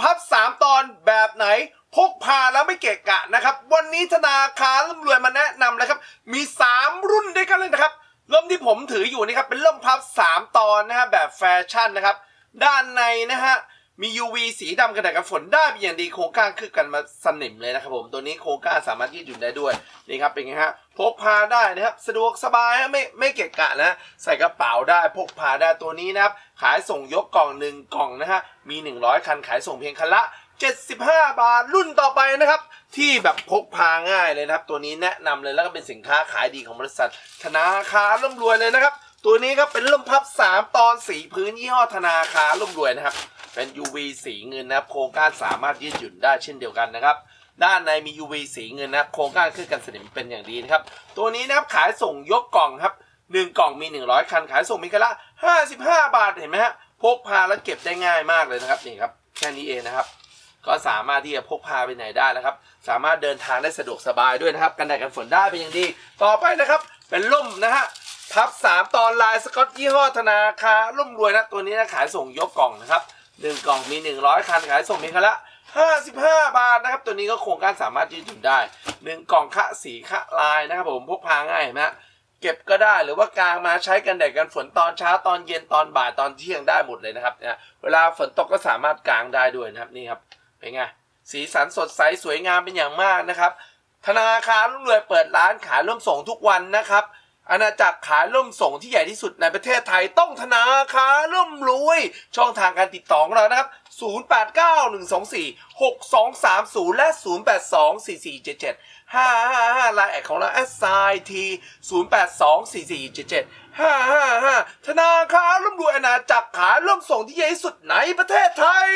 พับ 3 ตอนแบบไหน พกพาแล้วไม่เกะกะนะครับ วันนี้ธนาคารร่ำรวยมาแนะนำเลยครับ มี 3 รุ่นด้วยกันเลยนะครับร่มที่ผมถืออยู่นี่ครับเป็นล่มพับ 3 ตอนนะฮะแบบแฟชั่นนะครับ ด้านในนะฮะ มี UV สีดำกันแดดกันฝนได้เป็นอย่างดีโครงก้านคือกันมาสนิมเลยนะครับผม ตัวนี้โครงก้านสามารถยืดหยุ่นได้ด้วยนี่ครับเป็นไงฮะพกพาได้นะครับสะดวกสบายฮะไม่ไม่เกะกะนะใส่กระเป๋าได้พกพาได้ตัวนี้นะครับขายส่งยกกล่องหนึ่งกล่องนะฮะมี 100 คันขายส่งเพียงคันละ 75 บาทรุ่นต่อไปนะครับ ที่แบบพกพาง่ายเลยนะครับ ตัวนี้แนะนำเลยแล้วก็เป็นสินค้าขายดีของบริษัท ธนาคารร่ำรวยเลยนะครับ ตัวนี้ครับเป็นร่มพับ 3 ตอนสีพื้นยี่ห้อธนาคารร่ำรวยนะครับ เป็น UV สีเงินนะครับโครงก้านสามารถยืดหยุ่นได้เช่นเดียวกันนะครับ ด้านในมี UV สีเงินนะครับโครงก้านเคลือกันสนิมเป็นอย่างดีนะครับ ตัวนี้นะครับขายส่งยกกล่องครับหนึ่งกล่องมี 100 คัน ขายส่งมีกันละ 55 บาท เห็นไหมฮะ พกพาแล้วเก็บได้ง่ายมากเลยนะครับ นี่ครับ แค่นี้เองนะครับ ก็สามารถที่จะพกพาไปไหนได้นะครับ สามารถเดินทางได้สะดวกสบายด้วยนะครับ กันแดดกันฝนได้เป็นอย่างดี ต่อไปนะครับ เป็นร่มนะฮะ พับ 3 ตอนลายสกอตยี่ห้อธนาคารร่มรวยนะ ตัวนี้นะขายส่งยกกล่องนะครับ หนึ่งกล่องมี100คันขายส่งมีคันละ55บาทนะครับ ตัวนี้ก็โครงการสามารถยืดหยุ่นได้หนึ่งกล่องคะสีคะลายนะครับผมพกพาง่ายนะเก็บก็ได้หรือว่ากลางมาใช้กันแดดกันฝนตอนเช้าตอนเย็นตอนบ่ายตอนเที่ยงได้หมดเลยนะครับเนี่ยเวลาฝนตกก็สามารถกางได้ด้วยนะครับนี่ครับเป็นไงสีสันสดใสสวยงามเป็นอย่างมากนะครับ ธนาคารร่ำรวยเปิดร้านขายร่วมส่งทุกวันนะครับ อาณาจักรขายร่มส่งที่ใหญ่ที่สุดในประเทศไทยต้องธนาคารร่ำรวย ช่องทางการติดต่อของเรานะครับ 0891246230 และ 0824477555ไลน์แอดของเรา s i t 0824477555ธนาคารร่ำรวยอาณาจักรขายร่มส่งที่ใหญ่ที่สุดในประเทศไทย